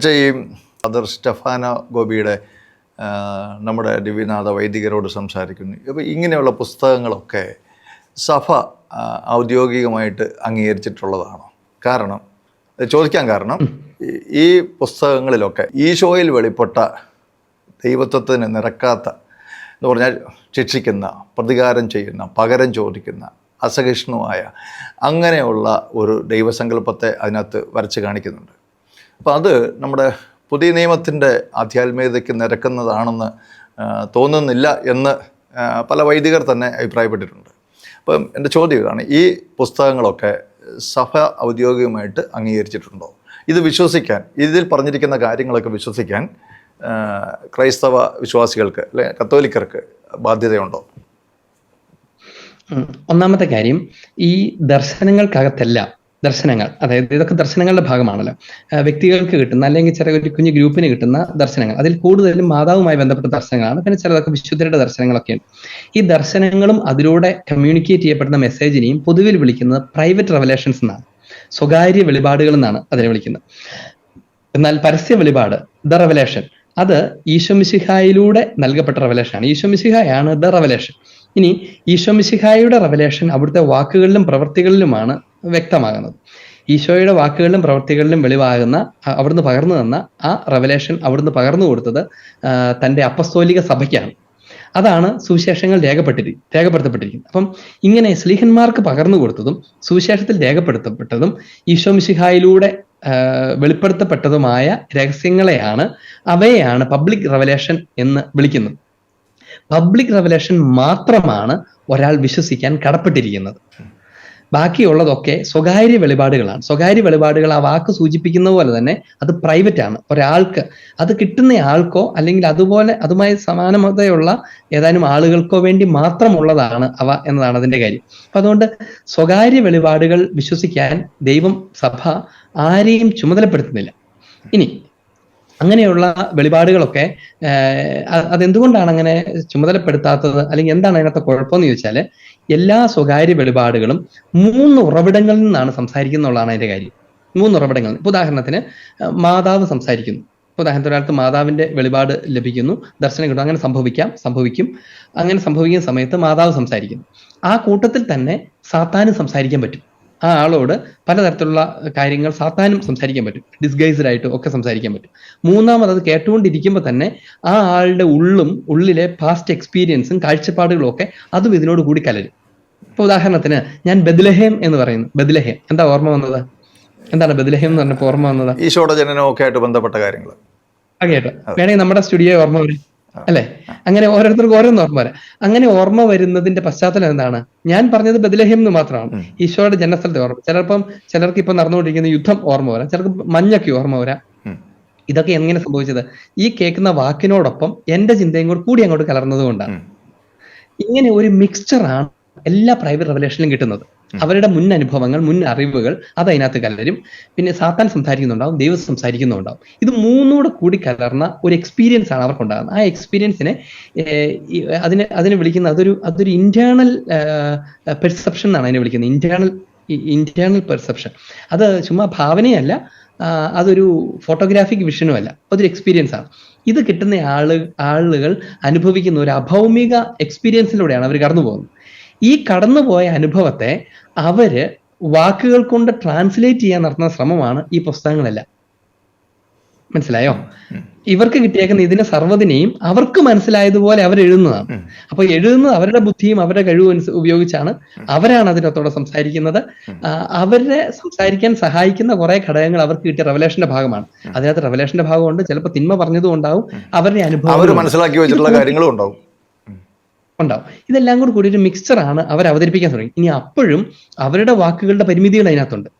അച്ഛാ ഈ ഫാദർ സ്റ്റെഫാന ഗോപിയുടെ നമ്മുടെ ദിവ്യനാഥ വൈദികരോട് സംസാരിക്കുന്നു. അപ്പോൾ ഇങ്ങനെയുള്ള പുസ്തകങ്ങളൊക്കെ സഭ ഔദ്യോഗികമായിട്ട് അംഗീകരിച്ചിട്ടുള്ളതാണോ? കാരണം ചോദിക്കാൻ കാരണം ഈ പുസ്തകങ്ങളിലൊക്കെ ഈശോയിൽ വെളിപ്പെട്ട ദൈവത്വത്തിന് നിരക്കാത്ത എന്ന് പറഞ്ഞാൽ ശിക്ഷിക്കുന്ന പ്രതികാരം ചെയ്യുന്ന പകരം ചോദിക്കുന്ന അസഹിഷ്ണുവായ അങ്ങനെയുള്ള ഒരു ദൈവസങ്കല്പത്തെ അതിനകത്ത് വരച്ച് കാണിക്കുന്നുണ്ട്. അപ്പോൾ അത് നമ്മുടെ പുതിയ നിയമത്തിന്റെ ആധ്യാത്മികതയ്ക്ക് നിരക്കുന്നതാണെന്ന് തോന്നുന്നില്ല എന്ന് പല വൈദികർ തന്നെ അഭിപ്രായപ്പെട്ടിട്ടുണ്ട്. അപ്പം എന്റെ ചോദ്യം ഇതാണ് ഈ പുസ്തകങ്ങളൊക്കെ സഭ ഔദ്യോഗികമായിട്ട് അംഗീകരിച്ചിട്ടുണ്ടോ? ഇത് വിശ്വസിക്കാൻ ഇതിൽ പറഞ്ഞിരിക്കുന്ന കാര്യങ്ങളൊക്കെ വിശ്വസിക്കാൻ ക്രൈസ്തവ വിശ്വാസികൾക്ക് അല്ലെ കത്തോലിക്കർക്ക് ബാധ്യതയുണ്ടോ? ഒന്നാമത്തെ കാര്യം ഈ ദർശനങ്ങൾക്കകത്തെല്ലാം ദർശനങ്ങൾ അതായത് ഇതൊക്കെ ദർശനങ്ങളുടെ ഭാഗമാണല്ലോ. വ്യക്തികൾക്ക് കിട്ടുന്ന അല്ലെങ്കിൽ ചെറിയ ഒരു കുഞ്ഞു ഗ്രൂപ്പിന് കിട്ടുന്ന ദർശനങ്ങൾ. അതിൽ കൂടുതലും മാതാവുമായി ബന്ധപ്പെട്ട ദർശനങ്ങളാണ്. പിന്നെ ചിലതൊക്കെ വിശുദ്ധരുടെ ദർശനങ്ങളൊക്കെയാണ് ഈ ദർശനങ്ങളും അതിലൂടെ കമ്മ്യൂണിക്കേറ്റ് ചെയ്യപ്പെടുന്ന മെസ്സേജിനെയും പൊതുവിൽ വിളിക്കുന്നത് പ്രൈവറ്റ് റെവലേഷൻസ് എന്നാണ്. സ്വകാര്യ വെളിപാടുകൾ എന്നാണ് അതിനെ വിളിക്കുന്നത്. എന്നാൽ പരസ്യ വെളിപാട് ദ റെവലേഷൻ അത് ഈശോമിശിഹായിലൂടെ നൽകപ്പെട്ട റെവലേഷനാണ് ഈശോമിശിഹായാണ് ദ റെവലേഷൻ ഇനി ഈശോമിശിഹായുടെ റെവലേഷൻ അവിടുത്തെ വാക്കുകളിലും പ്രവൃത്തികളിലുമാണ് വ്യക്തമാകുന്നത്. ഈശോയുടെ വാക്കുകളിലും പ്രവർത്തികളിലും വെളിവാകുന്ന അവിടുന്ന് പകർന്നു തന്ന ആ റെവലേഷൻ അവിടുന്ന് പകർന്നു കൊടുത്തത് തന്റെ അപ്പസ്തോലിക സഭയ്ക്കാണ്. അതാണ് സുവിശേഷങ്ങൾ രേഖപ്പെട്ടിരി രേഖപ്പെടുത്തപ്പെട്ടിരിക്കുന്നത്. അപ്പം ഇങ്ങനെ സ്ലീഹന്മാർക്ക് പകർന്നു കൊടുത്തതും സുവിശേഷത്തിൽ രേഖപ്പെടുത്തപ്പെട്ടതും ഈശോ മിശിഹായിലൂടെ വെളിപ്പെടുത്തപ്പെട്ടതുമായ രഹസ്യങ്ങളെയാണ് അവയെയാണ് പബ്ലിക് റെവലേഷൻ എന്ന് വിളിക്കുന്നത്. പബ്ലിക് റെവലേഷൻ മാത്രമാണ് ഒരാൾ വിശ്വസിക്കാൻ കടപ്പെട്ടിരിക്കുന്നത്. ബാക്കിയുള്ളതൊക്കെ സ്വകാര്യ വെളിപാടുകളാണ്. സ്വകാര്യ വെളിപാടുകൾ ആ വാക്ക് സൂചിപ്പിക്കുന്ന പോലെ തന്നെ അത് പ്രൈവറ്റ് ആണ്. ഒരാൾക്ക് അത് കിട്ടുന്ന ആൾക്കോ അല്ലെങ്കിൽ അതുപോലെ അതുമായി സമാനതയുള്ള ഏതാനും ആളുകൾക്കോ വേണ്ടി മാത്രമുള്ളതാണ് അവ എന്നതാണ് അതിന്റെ കാര്യം. അപ്പൊ അതുകൊണ്ട് സ്വകാര്യ വെളിപാടുകൾ വിശ്വസിക്കാൻ ദൈവം സഭ ആരെയും ചുമതലപ്പെടുത്തുന്നില്ല. ഇനി അങ്ങനെയുള്ള വെളിപാടുകളൊക്കെ അതെന്തുകൊണ്ടാണ് അങ്ങനെ ചുമതലപ്പെടുത്താത്തത്? അല്ലെങ്കിൽ എന്താണ് അതിനകത്ത് കുഴപ്പമെന്ന് ചോദിച്ചാൽ എല്ലാ സ്വകാര്യ വെളിപാടുകളും മൂന്ന് ഉറവിടങ്ങളിൽ നിന്നാണ് സംസാരിക്കുന്നുള്ളതാണ് അതിന്റെ കാര്യം. മൂന്ന് ഉറവിടങ്ങളിൽ. ഉദാഹരണത്തിന് മാതാവ് സംസാരിക്കുന്നു. ഉദാഹരണത്തിന് ഒരാൾക്ക് മാതാവിന്റെ വെളിപാട് ലഭിക്കുന്നു ദർശനം കിട്ടും അങ്ങനെ സംഭവിക്കാം സംഭവിക്കും. അങ്ങനെ സംഭവിക്കുന്ന സമയത്ത് മാതാവ് സംസാരിക്കുന്നു. ആ കൂട്ടത്തിൽ തന്നെ സാത്താനും സംസാരിക്കാൻ പറ്റും. ആ ആളോട് പലതരത്തിലുള്ള കാര്യങ്ങൾ സാത്താനും സംസാരിക്കാൻ പറ്റും. ഡിസ്ഗൈസ്ഡ് ആയിട്ടും ഒക്കെ സംസാരിക്കാൻ പറ്റും. മൂന്നാമത് അത് കേട്ടുകൊണ്ടിരിക്കുമ്പോൾ തന്നെ ആ ആളുടെ ഉള്ളും ഉള്ളിലെ പാസ്റ്റ് എക്സ്പീരിയൻസും കാഴ്ചപ്പാടുകളും ഒക്കെ അതും ഇതിനോട് കൂടി കലരും. ഇപ്പൊ ഉദാഹരണത്തിന് ഞാൻ ബദലഹേം എന്ന് പറയുന്നു. ബദലഹേം. എന്താ ഓർമ്മ വന്നത്? എന്താണ് ബദലഹേം എന്ന് പറഞ്ഞപ്പോൾ ഓർമ്മ വന്നത്? ഈശോയുടെ ഒക്കെ ആയിട്ട് ബന്ധപ്പെട്ട കാര്യങ്ങൾ കേട്ടോ വേണമെങ്കിൽ നമ്മുടെ സ്റ്റുഡിയോ ഓർമ്മ വരും. അല്ലെ? അങ്ങനെ ഓരോരുത്തർക്കും ഓരോന്ന് ഓർമ്മ വരാം. അങ്ങനെ ഓർമ്മ വരുന്നതിന്റെ പശ്ചാത്തലം എന്താണ്? ഞാൻ പറഞ്ഞത് ബദലഹിം എന്ന് മാത്രമാണ്. ഈശോയുടെ ജനസ്ഥലത്തെ ഓർമ്മ. ചിലപ്പം ചിലർക്ക് ഇപ്പൊ നടന്നുകൊണ്ടിരിക്കുന്ന യുദ്ധം ഓർമ്മ വരാം. ചിലർക്ക് മഞ്ഞൊക്കെ ഓർമ്മ വരാം. ഇതൊക്കെ എങ്ങനെ സംഭവിച്ചത്? ഈ കേൾക്കുന്ന വാക്കിനോടൊപ്പം എന്റെ ചിന്തയും കൂടി കൂടി അങ്ങോട്ട് കലർന്നത് കൊണ്ടാണ്. ഇങ്ങനെ ഒരു മിക്സ്ചറാണ് എല്ലാ പ്രൈവറ്റ് റെവലേഷനിലും കിട്ടുന്നത്. അവരുടെ മുൻ അനുഭവങ്ങൾ മുൻ അറിവുകൾ അത് അതിനകത്ത് കലരും. പിന്നെ സാത്താൻ സംസാരിക്കുന്നുണ്ടാവും ദൈവം സംസാരിക്കുന്നുണ്ടാവും. ഇത് മൂന്നൂടെ കൂടി കലർന്ന ഒരു എക്സ്പീരിയൻസ് ആണ് അവർക്ക് ഉണ്ടാകുന്നത് ആ എക്സ്പീരിയൻസിനെ അതിനെ അതിനെ വിളിക്കുന്ന അതൊരു അതൊരു ഇന്റേണൽ പെർസെപ്ഷൻ എന്നാണ് അതിനെ വിളിക്കുന്നത്. ഇന്റേണൽ ഇന്റേണൽ പെർസെപ്ഷൻ അത് ചുമ്മാ ഭാവനയല്ല അതൊരു ഫോട്ടോഗ്രാഫിക് വിഷനും അല്ല. അതൊരു എക്സ്പീരിയൻസ് ആണ്. ഇത് കിട്ടുന്ന ആൾ ആളുകൾ അനുഭവിക്കുന്ന ഒരു അഭൗമിക എക്സ്പീരിയൻസിലൂടെയാണ് അവർ കടന്നു പോകുന്നത് ഈ കടന്നുപോയ അനുഭവത്തെ അവർ വാക്കുകൾ കൊണ്ട് ട്രാൻസ്ലേറ്റ് ചെയ്യാൻ നടത്തുന്ന ശ്രമമാണ് ഈ പുസ്തകങ്ങളെല്ലാം. മനസ്സിലായോ? ഇവർക്ക് കിട്ടിയേക്കുന്ന ഇതിനെ സർവതിനെയും അവർക്ക് മനസ്സിലായതുപോലെ അവർ എഴുതുന്നതാണ്. അപ്പൊ എഴുതുന്നത് അവരുടെ ബുദ്ധിയും അവരുടെ കഴിവും ഉപയോഗിച്ചാണ് അവരാണ് അതിനകത്തോടെ സംസാരിക്കുന്നത്. അവരെ സംസാരിക്കാൻ സഹായിക്കുന്ന കുറെ ഘടകങ്ങൾ അവർക്ക് കിട്ടിയ റവലേഷന്റെ ഭാഗമാണ്. അതിനകത്ത് റവലേഷന്റെ ഭാഗമുണ്ട്. ചിലപ്പോൾ തിന്മ പറഞ്ഞതും ഉണ്ടാവും. അവരുടെ അനുഭവം മനസ്സിലാക്കി വെച്ചിട്ടുള്ള കാര്യങ്ങളും ഉണ്ടാവും. ഉണ്ടാവും. ഇതെല്ലാം കൂടി കൂടി ഒരു മിക്സ്ചർ ആണ് അവർ അവതരിപ്പിക്കാൻ തുടങ്ങി. ഇനി അപ്പോഴും അവരുടെ വാക്കുകളുടെ പരിമിതികൾ അതിനകത്തുണ്ട്.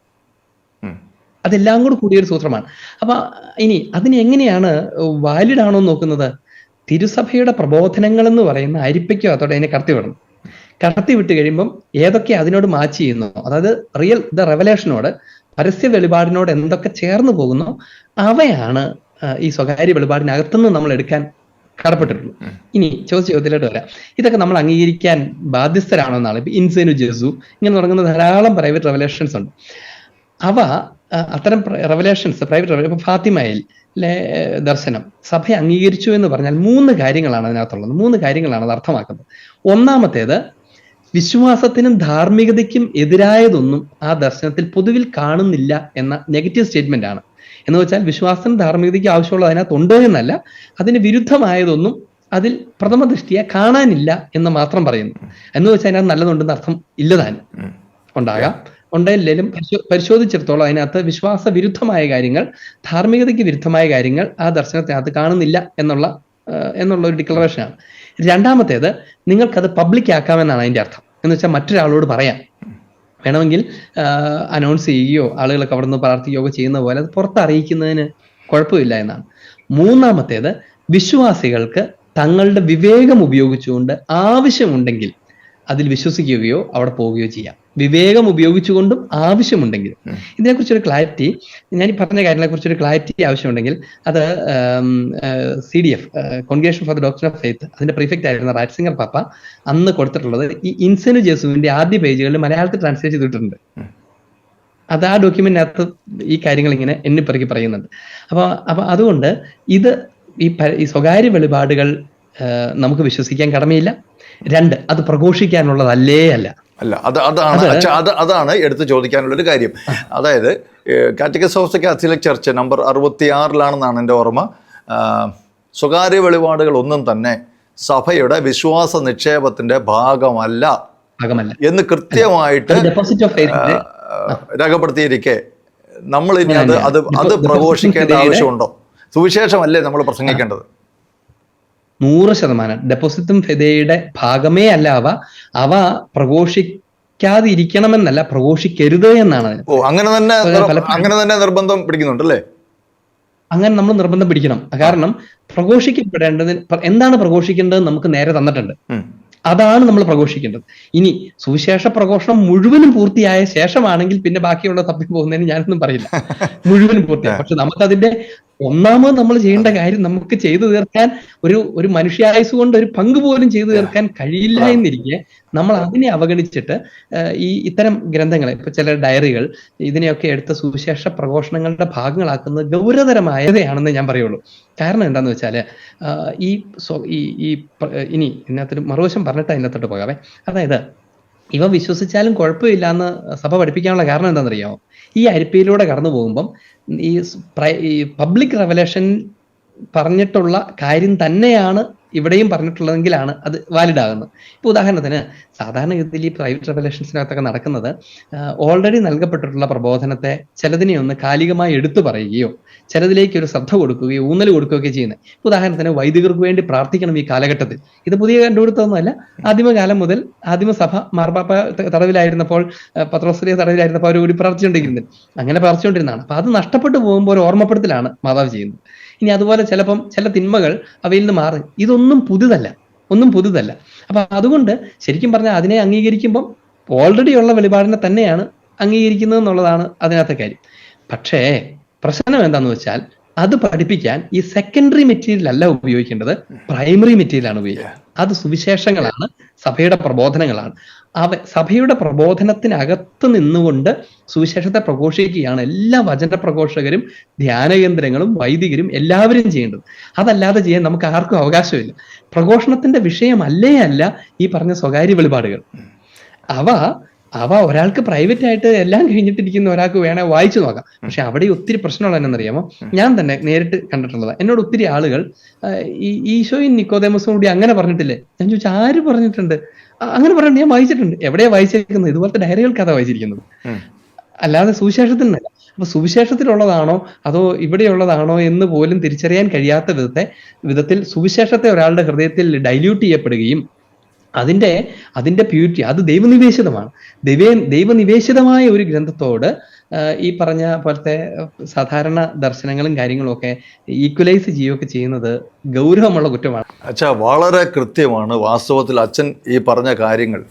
അതെല്ലാം കൂടി കൂടിയൊരു സൂത്രമാണ്. അപ്പൊ ഇനി അതിന് എങ്ങനെയാണ് വാലിഡ് ആണോ നോക്കുന്നത്? തിരുസഭയുടെ പ്രബോധനങ്ങൾ എന്ന് പറയുന്ന അരിപ്പയ്ക്കോ അതോടെ അതിനെ കടത്തി വിടണം. കടത്തി വിട്ട് കഴിയുമ്പം ഏതൊക്കെ അതിനോട് മാച്ച് ചെയ്യുന്നു? അതായത് റിയൽ ദ റെവലേഷനോട് പരസ്യ വെളിപാടിനോട് എന്തൊക്കെ ചേർന്ന് പോകുന്നോ? അവയാണ് ഈ സ്വകാര്യ വെളിപാടിനകത്തുനിന്ന് നമ്മൾ എടുക്കാൻ കടപ്പെട്ടിട്ടുള്ളൂ. ഇനി ചോദിച്ച ചോദ്യത്തിലോട്ട് വരാം. ഇതൊക്കെ നമ്മൾ അംഗീകരിക്കാൻ ബാധ്യസ്ഥരാണോ എന്നാണ്. ഇപ്പൊ ഇൻസേനു ജെസു ഇങ്ങനെ തുടങ്ങുന്ന ധാരാളം പ്രൈവറ്റ് റെവലേഷൻസ് ഉണ്ട്. അവ അത്തരം റെവലേഷൻസ് പ്രൈവറ്റ് റെവലേഷൻ ഇപ്പൊ ഫാത്തിമയിൽ ദർശനം സഭ അംഗീകരിച്ചു എന്ന് പറഞ്ഞാൽ മൂന്ന് കാര്യങ്ങളാണ് അതിനകത്തുള്ളത്. മൂന്ന് കാര്യങ്ങളാണ് അത് അർത്ഥമാക്കുന്നത്. ഒന്നാമത്തേത് വിശ്വാസത്തിനും ധാർമ്മികതയ്ക്കും എതിരായതൊന്നും ആ ദർശനത്തിൽ പൊതുവിൽ കാണുന്നില്ല എന്ന നെഗറ്റീവ് സ്റ്റേറ്റ്മെന്റ് ആണ്. എന്ന് വെച്ചാൽ വിശ്വാസത്തിന് ധാർമ്മികതയ്ക്ക് ആവശ്യമുള്ളത് അതിനകത്ത് ഉണ്ട് എന്നല്ല അതിന് വിരുദ്ധമായതൊന്നും അതിൽ പ്രഥമ ദൃഷ്ടിയെ കാണാനില്ല എന്ന് മാത്രം പറയുന്നു. എന്ന് വെച്ചാൽ അതിനകത്ത് നല്ലതുണ്ടെന്ന് അർത്ഥം ഇല്ലതാണ്. ഉണ്ടാകാം. ഉണ്ടെങ്കിലും പരിശോ- പരിശോധിച്ചിടത്തോളം അതിനകത്ത് വിശ്വാസ വിരുദ്ധമായ കാര്യങ്ങൾ ധാർമ്മികതയ്ക്ക് വിരുദ്ധമായ കാര്യങ്ങൾ ആ ദർശനത്തിനകത്ത് കാണുന്നില്ല എന്നുള്ള എന്നുള്ള ഒരു ഡിക്ലറേഷനാണ് രണ്ടാമത്തേത് നിങ്ങൾക്കത് പബ്ലിക് ആക്കാമെന്നാണ് അതിന്റെ അർത്ഥം. എന്ന് വെച്ചാൽ മറ്റൊരാളോട് പറയാം. വേണമെങ്കിൽ അനൗൺസ് ചെയ്യുകയോ ആളുകളൊക്കെ അവിടെ നിന്ന് പ്രാർത്ഥിക്കുകയോ ചെയ്യുന്ന പോലെ അത് പുറത്തറിയിക്കുന്നതിന് കുഴപ്പമില്ല എന്നാണ്. മൂന്നാമത്തേത് വിശ്വാസികൾക്ക് തങ്ങളുടെ വിവേകം ഉപയോഗിച്ചുകൊണ്ട് ആവശ്യമുണ്ടെങ്കിൽ അതിൽ വിശ്വസിക്കുകയോ അവിടെ പോവുകയോ ചെയ്യാം. വിവേകം ഉപയോഗിച്ചുകൊണ്ടും ആവശ്യമുണ്ടെങ്കിൽ. ഇതിനെക്കുറിച്ചൊരു ക്ലാരിറ്റി ഞാൻ ഈ പറഞ്ഞ കാര്യങ്ങളെക്കുറിച്ചൊരു ക്ലാരിറ്റി ആവശ്യമുണ്ടെങ്കിൽ അത് C D F congregation for the doctor of faith അതിന്റെ പ്രിഫെക്റ്റ് ആയിരുന്ന റാറ്റ്സിംഗർ പാപ്പ അന്ന് കൊടുത്തിട്ടുള്ളത് ഈ ഇൻസെനു ജേസുവിന്റെ ആദ്യ പേജുകളിൽ മലയാളത്തിൽ ട്രാൻസ്ലേറ്റ് ചെയ്തിട്ടുണ്ട്. അത് ആ ഡോക്യുമെന്റിനകത്ത് ഈ കാര്യങ്ങൾ ഇങ്ങനെ എണ്ണിപ്പെറുക്കി പറയുന്നുണ്ട്. അപ്പൊ അപ്പൊ അതുകൊണ്ട് ഇത് ഈ ഈ സ്വകാര്യ വെളിപാടുകൾ നമുക്ക് വിശ്വസിക്കാൻ കടമയില്ല. രണ്ട് അത് പ്രഘോഷിക്കാനുള്ളതല്ലേ അല്ല. അല്ല അത് അതാണ് അത് അതാണ് എടുത്ത് ചോദിക്കാനുള്ളൊരു കാര്യം. അതായത് catechism of the Catholic Church number അറുപത്തിയാറിലാണെന്നാണ് എന്റെ ഓർമ്മ. സ്വകാര്യ വെളിപാടുകൾ ഒന്നും തന്നെ സഭയുടെ വിശ്വാസ നിക്ഷേപത്തിന്റെ ഭാഗമല്ല. എന്ന് കൃത്യമായിട്ട് രേഖപ്പെടുത്തിയിരിക്കെ. നമ്മൾ ഇനി അത് അത് അത് പ്രഘോഷിക്കേണ്ട ആവശ്യമുണ്ടോ? സുവിശേഷമല്ലേ നമ്മൾ പ്രസംഗിക്കേണ്ടത്? നൂറ് ശതമാനം. ഡെപ്പോസിറ്റും ഫെദയുടെ ഭാഗമേ അല്ല അവ. അവ പ്രഘോഷിക്കാതിരിക്കണമെന്നല്ല പ്രഘോഷിക്കരുത് എന്നാണ് ഓ അങ്ങനെ തന്നെ അങ്ങനെ തന്നെ നിർബന്ധം പിടിക്കുന്നുണ്ടല്ലേ? അങ്ങനെ നമ്മൾ നിർബന്ധം പിടിക്കണം. കാരണം പ്രഘോഷിക്കപ്പെടേണ്ടത് എന്താണ് പ്രഘോഷിക്കേണ്ടത് നമുക്ക് നേരെ തന്നിട്ടുണ്ട്. അതാണ് നമ്മൾ പ്രഘോഷിക്കേണ്ടത്. ഇനി സുവിശേഷ പ്രഘോഷണം മുഴുവനും പൂർത്തിയായ ശേഷമാണെങ്കിൽ പിന്നെ ബാക്കിയുള്ള തപ്പി പോകുന്നതിന് ഞാനൊന്നും പറയില്ല. മുഴുവനും പൂർത്തിയായി. പക്ഷെ നമുക്കതിന്റെ ഒന്നാമത് നമ്മൾ ചെയ്യേണ്ട കാര്യം നമുക്ക് ചെയ്തു തീർക്കാൻ ഒരു ഒരു മനുഷ്യായുസ് കൊണ്ട് ഒരു പങ്ക് പോലും ചെയ്തു തീർക്കാൻ കഴിയില്ല എന്നിരിക്കെ നമ്മൾ അതിനെ അവഗണിച്ചിട്ട് ഈ ഇത്തരം ഗ്രന്ഥങ്ങളെ ഇപ്പൊ ചില ഡയറികൾ ഇതിനെയൊക്കെ എടുത്ത സുവിശേഷ പ്രഘോഷണങ്ങളുടെ ഭാഗങ്ങളാക്കുന്നത് ഗൗരവതരമായതാണെന്ന് ഞാൻ പറയുള്ളൂ. കാരണം എന്താന്ന് വെച്ചാൽ ഈ ഈ ഇനി ഇതിനകത്തൊരു മറുവശം പറഞ്ഞിട്ട് അതിനകത്തോട്ട് പോകാവേ. അതായത് ഇവ വിശ്വസിച്ചാലും കുഴപ്പമില്ല എന്ന് സഭ പഠിപ്പിക്കാനുള്ള കാരണം എന്താണെന്നറിയാമോ ഈ അരിപ്പയിലൂടെ കടന്നു പോകുമ്പം ഈ പബ്ലിക് റെവലേഷൻ പറഞ്ഞിട്ടുള്ള കാര്യം തന്നെയാണ് ഇവിടെയും പറഞ്ഞിട്ടുള്ളതെങ്കിലാണ് അത് വാലിഡ് ആകുന്നത്. ഇപ്പൊ ഉദാഹരണത്തിന് സാധാരണഗതിയിൽ ഈ പ്രൈവറ്റ് റെവലേഷൻസിനകത്തൊക്കെ നടക്കുന്നത് ഓൾറെഡി നൽകപ്പെട്ടിട്ടുള്ള പ്രബോധനത്തെ ചിലതിനെ ഒന്ന് കാലികമായി എടുത്തു പറയുകയോ ചിലതിലേക്ക് ഒരു ശ്രദ്ധ കൊടുക്കുകയോ ഊന്നൽ കൊടുക്കുകയൊക്കെ ചെയ്യുന്നത്. ഉദാഹരണത്തിന് വൈദികർക്ക് വേണ്ടി പ്രാർത്ഥിക്കണം ഈ കാലഘട്ടത്തിൽ. ഇത് പുതിയ കണ്ടുപിടുത്തമൊന്നുമല്ല. ആദിമകാലം മുതൽ ആദിമസഭ മാർപ്പാപ്പ തടവിലായിരുന്നപ്പോൾ പത്രോസ്ത്രീയ തടവിലായിരുന്നപ്പോൾ അവർ കൂടി പ്രാർത്ഥിച്ചുകൊണ്ടിരിക്കുന്നത് അങ്ങനെ പ്രാർത്ഥിച്ചുകൊണ്ടിരുന്നതാണ്. അപ്പൊ അത് നഷ്ടപ്പെട്ടു പോകുമ്പോൾ ഒരു ഓർമ്മപ്പെടുത്തലാണ് മാതാവ് ചെയ്യുന്നത്. ഇനി അതുപോലെ ചിലപ്പം ചില തിന്മകൾ അവയിൽ നിന്ന് മാറി. ഇതൊന്നും പുതുതല്ല. ഒന്നും പുതുതല്ല. അപ്പൊ അതുകൊണ്ട് ശരിക്കും പറഞ്ഞാൽ അതിനെ അംഗീകരിക്കുമ്പം ഓൾറെഡി ഉള്ള വെളിപാടിനെ തന്നെയാണ് അംഗീകരിക്കുന്നത് എന്നുള്ളതാണ് അതിനകത്തെ കാര്യം. പക്ഷേ പ്രശ്നം എന്താന്ന് വെച്ചാൽ അത് പഠിപ്പിക്കാൻ ഈ സെക്കൻഡറി മെറ്റീരിയൽ അല്ല ഉപയോഗിക്കേണ്ടത്. പ്രൈമറി മെറ്റീരിയലാണ് ഉപയോഗിക്കുക. അത് സുവിശേഷങ്ങളാണ് സഭയുടെ പ്രബോധനങ്ങളാണ്. അവ സഭയുടെ പ്രബോധനത്തിനകത്ത് നിന്നുകൊണ്ട് സുവിശേഷത്തെ പ്രഘോഷിക്കുകയാണ് എല്ലാ വചന പ്രഘോഷകരും ധ്യാനകേന്ദ്രങ്ങളും വൈദികരും എല്ലാവരും ചെയ്യേണ്ടത്. അതല്ലാതെ ചെയ്യാൻ നമുക്ക് ആർക്കും അവകാശമില്ല. പ്രഘോഷണത്തിന്റെ വിഷയമല്ലേ അല്ല ഈ പറഞ്ഞ സ്വകാര്യ വെളിപാടുകൾ. അവ അവ ഒരാൾക്ക് പ്രൈവറ്റ് ആയിട്ട് എല്ലാം കഴിഞ്ഞിട്ടിരിക്കുന്ന ഒരാൾക്ക് വേണേ വായിച്ചു നോക്കാം. പക്ഷെ അവിടെ ഒത്തിരി പ്രശ്നമുള്ള എന്നറിയാമോ? ഞാൻ തന്നെ നേരിട്ട് കണ്ടിട്ടുള്ളത്. എന്നോട് ഒത്തിരി ആളുകൾ ഈ ഈശോയും നിക്കോദേമസും കൂടി അങ്ങനെ പറഞ്ഞിട്ടില്ലേ? ഞാൻ ചോദിച്ചു ആര് പറഞ്ഞിട്ടുണ്ട്? "ആ, അങ്ങനെ പറഞ്ഞിട്ട് ഞാൻ വായിച്ചിട്ടുണ്ട്. എവിടെയാ വായിച്ചിരിക്കുന്നത്? ഇതുപോലത്തെ ഡയറികൾക്ക് അതാ വായിച്ചിരിക്കുന്നത്. അല്ലാതെ സുവിശേഷത്തിൽ നിന്നല്ല അപ്പൊ സുവിശേഷത്തിലുള്ളതാണോ? അതോ ഇവിടെയുള്ളതാണോ എന്ന് പോലും തിരിച്ചറിയാൻ കഴിയാത്ത വിധത്തെ വിധത്തിൽ സുവിശേഷത്തെ ഒരാളുടെ ഹൃദയത്തിൽ ഡൈല്യൂട്ട് ചെയ്യപ്പെടുകയും അതിന്റെ അതിന്റെ പ്യൂരിറ്റി അത് ദൈവനിവേശിതമാണ്. ദൈവ ദൈവനിവേശിതമായ ഒരു ഗ്രന്ഥത്തോട് ഈ പറഞ്ഞ പോലത്തെ സാധാരണ ദർശനങ്ങളും കാര്യങ്ങളും ഒക്കെ ഈക്വലൈസ് ചെയ്യുകയൊക്കെ ചെയ്യുന്നത് ഗൗരവമുള്ള കുറ്റമാണ്. അച്ഛാ വളരെ കൃത്യമാണ് വാസ്തവത്തിൽ അച്ഛൻ ഈ പറഞ്ഞ കാര്യങ്ങൾ.